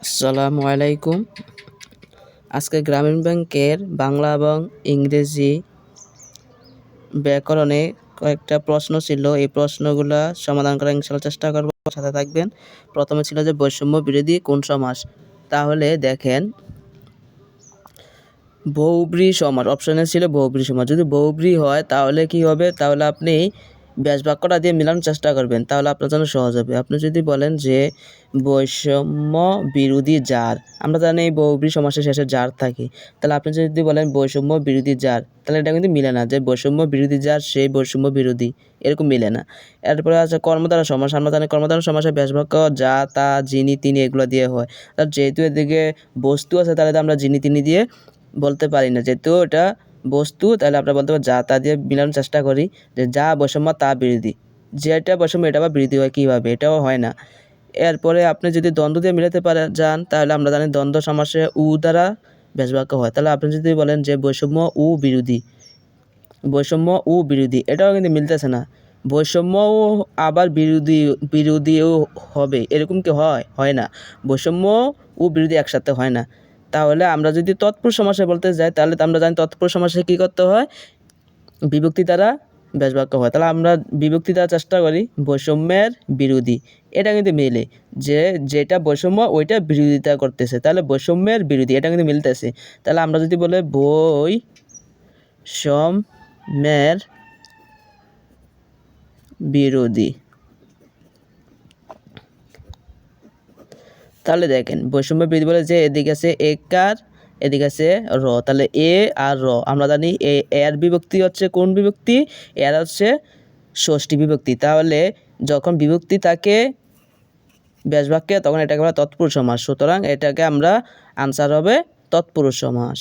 আসসালামু আলাইকুম। আজকে গ্রামীণ ব্যাংকের বাংলা এবং ইংরেজি ব্যাকরণে কয়েকটা প্রশ্ন ছিল। এই প্রশ্নগুলা সমাধান করার ইনশাল্লাহ চেষ্টা করব। সাথে থাকবেন। প্রথমে ছিল যে, বৈষম্য বিরোধী কোন সমাস তাহলে দেখেন, বহুব্রী সমাস অপশনে ছিল বহুব্রী সমাস যদি বহুব্রী হয়, তাহলে কি হবে? তাহলে আপনি ব্যাস বাক্যটা দিয়ে মিলানোর চেষ্টা করবেন, তাহলে আপনার জন্য সহজ হবে। আপনি যদি বলেন যে, বৈষম্য বিরোধী জার আমরা জানি এই বহুব্রী সমাসের শেষে জার থাকে। তাহলে আপনি যদি বলেন, বৈষম্য বিরোধী জার তাহলে এটা কিন্তু মিলে না, যে বৈষম্য বিরোধী জার, সেই বৈষম্য বিরোধী। এরকম মিলে না। এরপরে আছে কর্মধারা সমাস, আমরা জানি কর্মদ্বারা সমাসে ব্যাস বাক্য যা, তা, যিনি, তিনি এগুলো দিয়ে হয়। তার যেহেতু এদিকে বস্তু আছে, তাহলে আমরা যিনি, তিনি দিয়ে বলতে পারি না। যেহেতু এটা বস্তু, তাহলে আমরা বলতে পারি যা তা দিয়ে মিলানোর চেষ্টা করি, যে যা বৈষম্য তা বিরোধী যেটা বৈষম্য, এটা আবার বিরোধী হয় কীভাবে? এটাও হয় না। এরপরে আপনি যদি দ্বন্দ্ব দিয়ে মিলাতে পারে যান, তাহলে আমরা জানি দ্বন্দ্ব সমাসে উ দ্বারা ব্যাসবাক্য হয়। তাহলে আপনি যদি বলেন যে বৈষম্য উ বিরোধী, বৈষম্য ও বিরোধী, এটাও কিন্তু মিলতেছে না। বৈষম্যও আবার বিরোধী, বিরোধীও হবে, এরকম কি হয়? হয় না। বৈষম্য ও বিরোধী একসাথে হয় না। তাহলে আমরা যদি তৎপুর সমাসে বলতে যাই, তাহলে তো আমরা জানি তৎপুর সমাসে কী করতে হয়? বিভক্তি দ্বারা ব্যাসবাক্য হয়। তাহলে আমরা বিভক্তি দ্বারা চেষ্টা করি বৈষম্যের বিরোধী। এটা কিন্তু মিলে যে যেটা বৈষম্য, ওইটা বিরোধিতা করতেছে। তাহলে বৈষম্যের বিরোধী, এটা কিন্তু মিলতেছে। তাহলে আমরা যদি বলে বই সমের বিরোধী তাহলে দেখেন, বৈষম্য বৃদ্ধি বলে যে এদিকে আছে একার এদিকে আছে র। তাহলে এ আর র, আমরা জানি এ, এর বিভক্তি হচ্ছে কোন বিভক্তি? এর হচ্ছে ষষ্ঠী বিভক্তি। তাহলে যখন বিভক্তি থাকে ব্যাসবাক্যে, তখন এটাকে আমরা তৎপুরুষ সমাস। সুতরাং এটাকে আমরা আনসার হবে তৎপুরুষ সমাস।